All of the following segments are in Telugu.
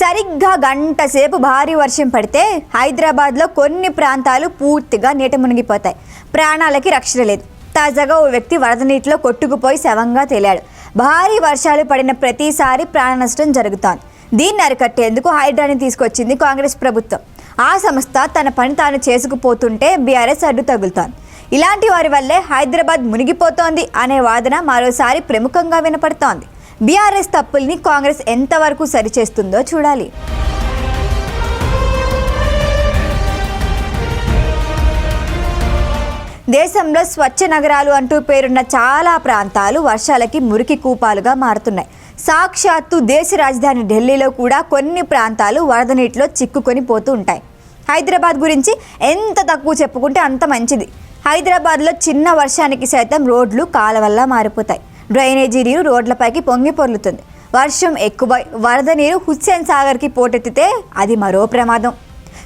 సరిగ్గా గంట సేపు భారీ వర్షం పడితే హైదరాబాద్లో కొన్ని ప్రాంతాలు పూర్తిగా నీట మునిగిపోతాయి. ప్రాణాలకి రక్షణ లేదు. తాజాగా ఓ వ్యక్తి వరద నీటిలో కొట్టుకుపోయి శవంగా తేలాడు. భారీ వర్షాలు పడిన ప్రతిసారి ప్రాణ నష్టం జరుగుతోంది. దీన్ని అరికట్టేందుకు హైడ్రాని తీసుకొచ్చింది కాంగ్రెస్ ప్రభుత్వం. ఆ సంస్థ తన పని తాను చేసుకుపోతుంటే బీఆర్ఎస్ అడ్డు తగులుతోంది. ఇలాంటి వారి వల్లే హైదరాబాద్ మునిగిపోతోంది అనే వాదన మరోసారి ప్రముఖంగా వినపడుతోంది. బీఆర్ఎస్ తప్పుల్ని కాంగ్రెస్ ఎంతవరకు సరిచేస్తుందో చూడాలి. దేశంలో స్వచ్ఛ నగరాలు అంటూ పేరున్న చాలా ప్రాంతాలు వర్షాలకి మురికి కూపాలుగా మారుతున్నాయి. సాక్షాత్తు దేశ రాజధాని ఢిల్లీలో కూడా కొన్ని ప్రాంతాలు వరద నీటిలో చిక్కుకొని పోతూ ఉంటాయి. హైదరాబాద్ గురించి ఎంత తక్కువ చెప్పుకుంటే అంత మంచిది. హైదరాబాద్లో చిన్న వర్షానికి సైతం రోడ్లు కాలవల్లా మారిపోతాయి. డ్రైనేజీ నీరు రోడ్లపైకి పొంగి పొర్లుతుంది. వర్షం ఎక్కువై వరద నీరు హుస్సేన్ సాగర్కి పోటెత్తితే అది మరో ప్రమాదం.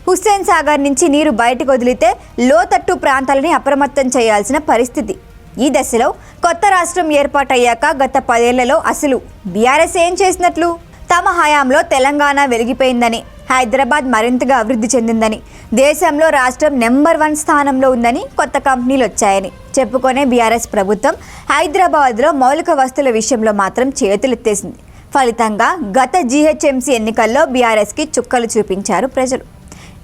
హుస్సేన్ సాగర్ నుంచి నీరు బయటకు వదిలితే లోతట్టు ప్రాంతాలని అప్రమత్తం చేయాల్సిన పరిస్థితి. ఈ దశలో కొత్త రాష్ట్రం ఏర్పాటయ్యాక గత పదేళ్ళలో అసలు బీఆర్ఎస్ ఏం చేసినట్లు? తమ హయాంలో తెలంగాణ వెలిగిపోయిందని హైదరాబాద్ మరింతగా అభివృద్ధి చెందిందని దేశంలో రాష్ట్రం నెంబర్ వన్ స్థానంలో ఉందని కొత్త కంపెనీలు వచ్చాయని చెప్పుకునే బీఆర్ఎస్ ప్రభుత్వం హైదరాబాద్లో మౌలిక వస్తువుల విషయంలో మాత్రం చేతులెత్తేసింది. ఫలితంగా గత జీహెచ్ఎంసీ ఎన్నికల్లో బీఆర్ఎస్కి చుక్కలు చూపించారు ప్రజలు.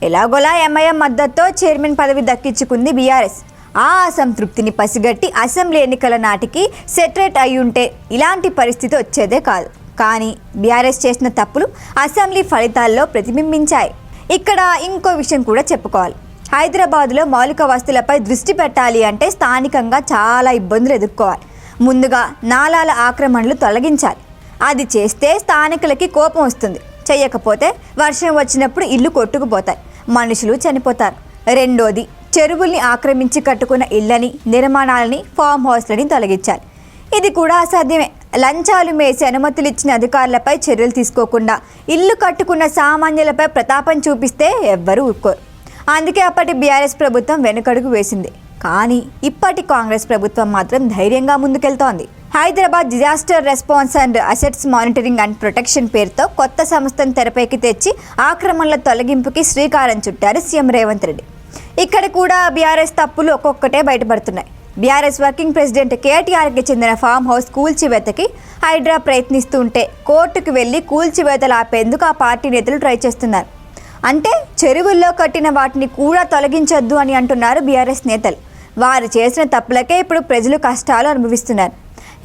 ఎలాగోలా ఎంఐఎం మద్దతుతో చైర్మన్ పదవి దక్కించుకుంది బీఆర్ఎస్. ఆ అసంతృప్తిని పసిగట్టి అసెంబ్లీ ఎన్నికల నాటికి సెటరేట్ అయి ఉంటే ఇలాంటి పరిస్థితి వచ్చేదే కాదు. కానీ బీఆర్ఎస్ చేసిన తప్పులు అసెంబ్లీ ఫలితాల్లో ప్రతిబింబించాయి. ఇక్కడ ఇంకో విషయం కూడా చెప్పుకోవాలి. హైదరాబాద్లో మౌలిక వస్తువులపై దృష్టి పెట్టాలి అంటే స్థానికంగా చాలా ఇబ్బందులు ఎదుర్కోవాలి. ముందుగా నాలాల ఆక్రమణలు తొలగించాలి. అది చేస్తే స్థానికులకి కోపం వస్తుంది. చేయకపోతే వర్షం వచ్చినప్పుడు ఇల్లు కొట్టుకుపోతాయి. మనుషులు చనిపోతారు. రెండోది చెరువుల్ని ఆక్రమించి కట్టుకున్న ఇళ్ళని నిర్మాణాలని ఫామ్ హౌస్లని తొలగించాలి. ఇది కూడా అసాధ్యమే. లంచాలు మేసి అనుమతులు ఇచ్చిన అధికారులపై చర్యలు తీసుకోకుండా ఇల్లు కట్టుకున్న సామాన్యులపై ప్రతాపం చూపిస్తే ఎవ్వరూ ఊరుకోరు అందుకే అప్పటి బీఆర్ఎస్ ప్రభుత్వం వెనుకడుగు వేసింది. కానీ ఇప్పటి కాంగ్రెస్ ప్రభుత్వం మాత్రం ధైర్యంగా ముందుకెళ్తోంది. Hyderabad disaster response and assets monitoring and protection పేరుతో కొత్త సంస్థను తెరపైకి తెచ్చి ఆక్రమణల తొలగింపుకి శ్రీకారం చుట్టారు సీఎం రేవంత్ రెడ్డి. ఇక్కడ కూడా బీఆర్ఎస్ తప్పులు ఒక్కొక్కటే బయటపడుతున్నాయి. బీఆర్ఎస్ వర్కింగ్ ప్రెసిడెంట్ కేటీఆర్కి చెందిన ఫామ్ హౌస్ కూల్చివేతకి హైడ్రా ప్రయత్నిస్తుంటే కోర్టుకు వెళ్ళి కూల్చివేతలు ఆపేందుకు ఆ పార్టీ నేతలు ట్రై చేస్తున్నారు. అంటే చెరువుల్లో కట్టిన వాటిని కూడా తొలగించొద్దు అని అంటున్నారు బీఆర్ఎస్ నేతలు. వారు చేసిన తప్పులకే ఇప్పుడు ప్రజలు కష్టాలు అనుభవిస్తున్నారు.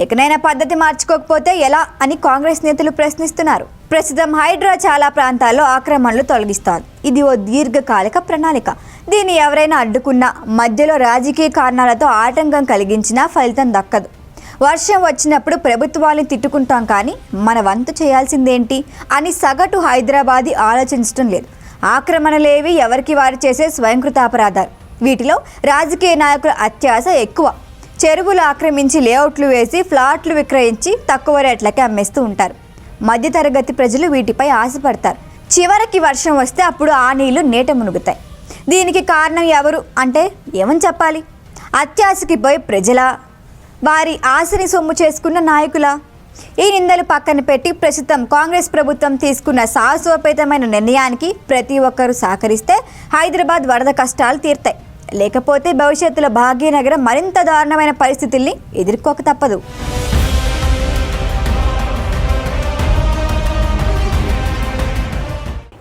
ఇకనైనా పద్ధతి మార్చుకోకపోతే ఎలా అని కాంగ్రెస్ నేతలు ప్రశ్నిస్తున్నారు. ప్రస్తుతం హైడ్రా చాలా ప్రాంతాల్లో ఆక్రమణలు తొలగిస్తోంది. ఇది ఓ దీర్ఘకాలిక ప్రణాళిక. దీన్ని ఎవరైనా అడ్డుకున్నా మధ్యలో రాజకీయ కారణాలతో ఆటంకం కలిగించినా ఫలితం దక్కదు. వర్షం వచ్చినప్పుడు ప్రభుత్వాన్ని తిట్టుకుంటాం కానీ మన వంతు చేయాల్సిందేంటి అని సగటు హైదరాబాదీ ఆలోచించడం లేదు. ఆక్రమణలేవి ఎవరికి వారు చేసే స్వయంకృతాపరాధాలు. వీటిలో రాజకీయ నాయకుల అత్యాశ ఎక్కువ. చెరువులు ఆక్రమించి లేఅవుట్లు వేసి ఫ్లాట్లు విక్రయించి తక్కువ రేట్లకి అమ్మేస్తూ ఉంటారు. మధ్యతరగతి ప్రజలు వీటిపై ఆశపడతారు. చివరికి వర్షం వస్తే అప్పుడు ఆ నీళ్ళు నీట మునుగుతాయి. దీనికి కారణం ఎవరు అంటే ఏమని చెప్పాలి? అత్యాశకి పోయి ప్రజల? వారి ఆశని సొమ్ము చేసుకున్న నాయకుల? ఈ నిందలు పక్కన పెట్టి ప్రస్తుతం కాంగ్రెస్ ప్రభుత్వం తీసుకున్న సాహసోపేతమైన నిర్ణయానికి ప్రతి ఒక్కరూ సహకరిస్తే హైదరాబాద్ వరద కష్టాలు తీరుతాయి. లేకపోతే భవిష్యత్తులో భాగ్యనగరం మరింత దారుణమైన పరిస్థితుల్ని ఎదుర్కోక తప్పదు.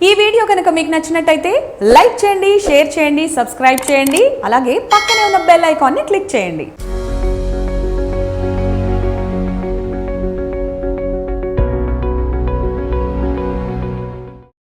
ఈ వీడియో కనుక మీకు నచ్చినట్టయితే లైక్ చేయండి షేర్ చేయండి సబ్స్క్రైబ్ చేయండి అలాగే పక్కనే ఉన్న బెల్ ఐకాన్ని క్లిక్ చేయండి.